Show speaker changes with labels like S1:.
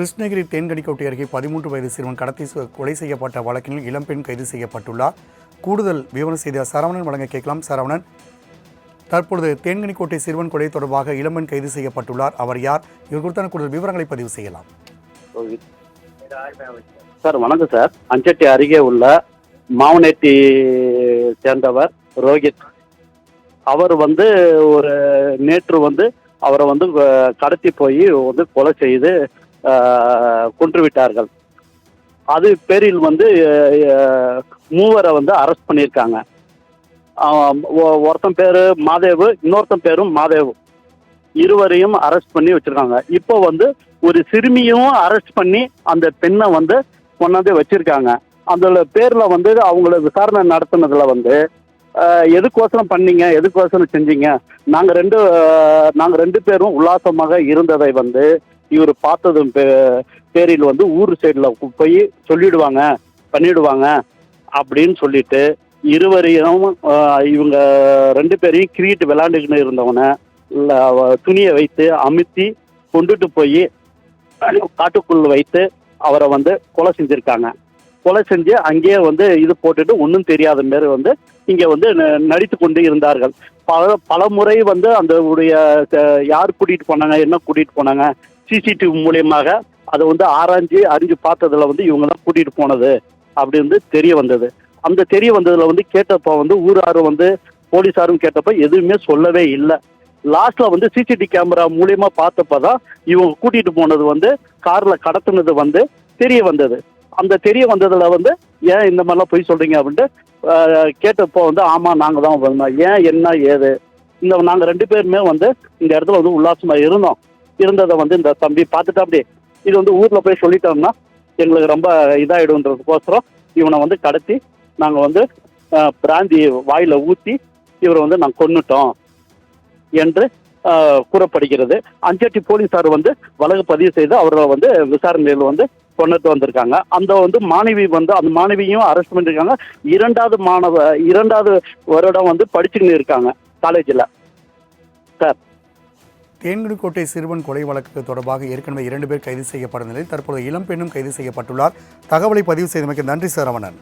S1: கிருஷ்ணகிரி தேன்கனிக்கோட்டை அருகே பதிமூன்று வயது சிறுவன் கடத்தி கொலை செய்யப்பட்ட வழக்கில் இளம்பெண் கைது செய்யப்பட்டுள்ளார். கூடுதல் விவரம் செய்த சரவணன் வழங்க கேட்கலாம். சரவணன் தற்பொழுது தேன்கனிக்கோட்டை சிறுவன் கொலை தொடர்பாக இளம்பெண் கைது செய்யப்பட்டுள்ளார். அவர் யார்? இவர் குறித்தான கூடுதல் விவரங்களை பதிவு செய்யலாம்.
S2: சார் வணக்கம் சார். அஞ்சட்டி அருகே உள்ள மாவனேட்டி சேர்ந்தவர் ரோஹித். அவர் வந்து ஒரு நேற்று வந்து அவரை வந்து கடத்தி போய் வந்து கொலை செய்து கொன்றுவிட்டார்கள். கொன்று விட்டார்கள் அது பேரில் வந்து மூவரை வந்து அரெஸ்ட் பண்ணியிருக்காங்க. ஒ- ஒருத்தன் பேரு மாதேவு இன்னொருத்தன் பேரும் மாதேவு. இருவரையும் அரெஸ்ட் பண்ணி வச்சிருக்காங்க. இப்போ வந்து ஒரு சிறுமியும் அரெஸ்ட் பண்ணி அந்த பெண்ணை வந்து கொண்டாந்து வச்சிருக்காங்க. அந்த பேர்ல வந்து அவங்கள விசாரணை நடத்தினதுல வந்து எதுக்கோசரம் பண்ணீங்க? எதுக்கோசரம் செஞ்சீங்க? நாங்க ரெண்டு நாங்கள் நாங்க ரெண்டு பேரும் உல்லாசமாக இருந்ததை வந்து இவர் பார்த்ததும் பே- பேரில் வந்து ஊர் சைடில் போய் சொல்லிடுவாங்க பண்ணிடுவாங்க அப்படின்னு சொல்லிட்டு இருவரையும் இவங்க ரெண்டு பேரையும் கிரிக்கெட் விளையாண்டுக்கின்னு இருந்தவனை துணியை வைத்து அமுத்தி கொண்டுட்டு போய் காட்டுக்குள் வைத்து அவரை வந்து கொலை செஞ்சிருக்காங்க. கொலை செஞ்சு அங்கேயே வந்து இது போட்டுட்டு ஒன்றும் தெரியாத மாரி வந்து இங்கே வந்து ந- நடித்து கொண்டு இருந்தார்கள். பல பல முறை வந்து அந்த உடைய யார் கூட்டிகிட்டு போனாங்க என்ன கூட்டிகிட்டு போனாங்க சிசிடிவி மூலியமாக அதை வந்து ஆராய்ஞ்சு அறிஞ்சு பார்த்ததுல வந்து இவங்க தான் கூட்டிட்டு போனது அப்படி வந்து தெரிய வந்தது. அந்த தெரிய வந்ததுல வந்து கேட்டப்போ வந்து ஊராரும் வந்து போலீஸாரும் கேட்டப்ப எதுவுமே சொல்லவே இல்லை. லாஸ்ட்ல வந்து சிசிடிவி கேமரா மூலியமா பார்த்தப்பதான் இவங்க கூட்டிட்டு போனது வந்து கார்ல கடத்துனது வந்து தெரிய வந்தது. அந்த தெரிய வந்ததுல வந்து ஏன் இந்த மாதிரிலாம் பொய் சொல்றீங்க? அப்படின்ட்டு கேட்டப்போ வந்து ஆமா நாங்க தான் வந்தோம். ஏன் என்ன ஏது? இந்த நாங்க ரெண்டு பேருமே வந்து இந்த இடத்துல வந்து உல்லாசமா இருந்தோம். இருந்ததை வந்து இந்த தம்பி பார்த்துட்டு அப்படி இது வந்து ஊரில் போய் சொல்லிட்டோம்னா எங்களுக்கு ரொம்ப இதாகிடும்ன்றதுக்கோசரம் இவனை வந்து கடத்தி நாங்கள் வந்து பிராந்தி வாயில் ஊற்றி இவரை வந்து நாங்கள் கொன்னுட்டோம் என்று கூறப்படுகிறது. அஞ்சட்டி போலீசார் வந்து வழக்கு பதிவு செய்து அவரை வந்து விசாரணையில் வந்து கொண்டுட்டு வந்திருக்காங்க. அந்த வந்து மாணவி வந்து அந்த மாணவியும் அரெஸ்ட் பண்ணியிருக்காங்க இரண்டாவது மாணவ இரண்டாவது வருடம் வந்து படிச்சுக்கின்னு இருக்காங்க காலேஜில் சார்.
S1: தேன்கனிக்கோட்டை சிறுவன் கொலை வழக்கு தொடர்பாக ஏற்கனவே இரண்டு பேர் கைது செய்யப்பட்ட நிலையில் தற்போது இளம்பெண்ணும் கைது செய்யப்பட்டுள்ளார். தகவலை பதிவு செய்தமைக்கு நன்றி சரவணன்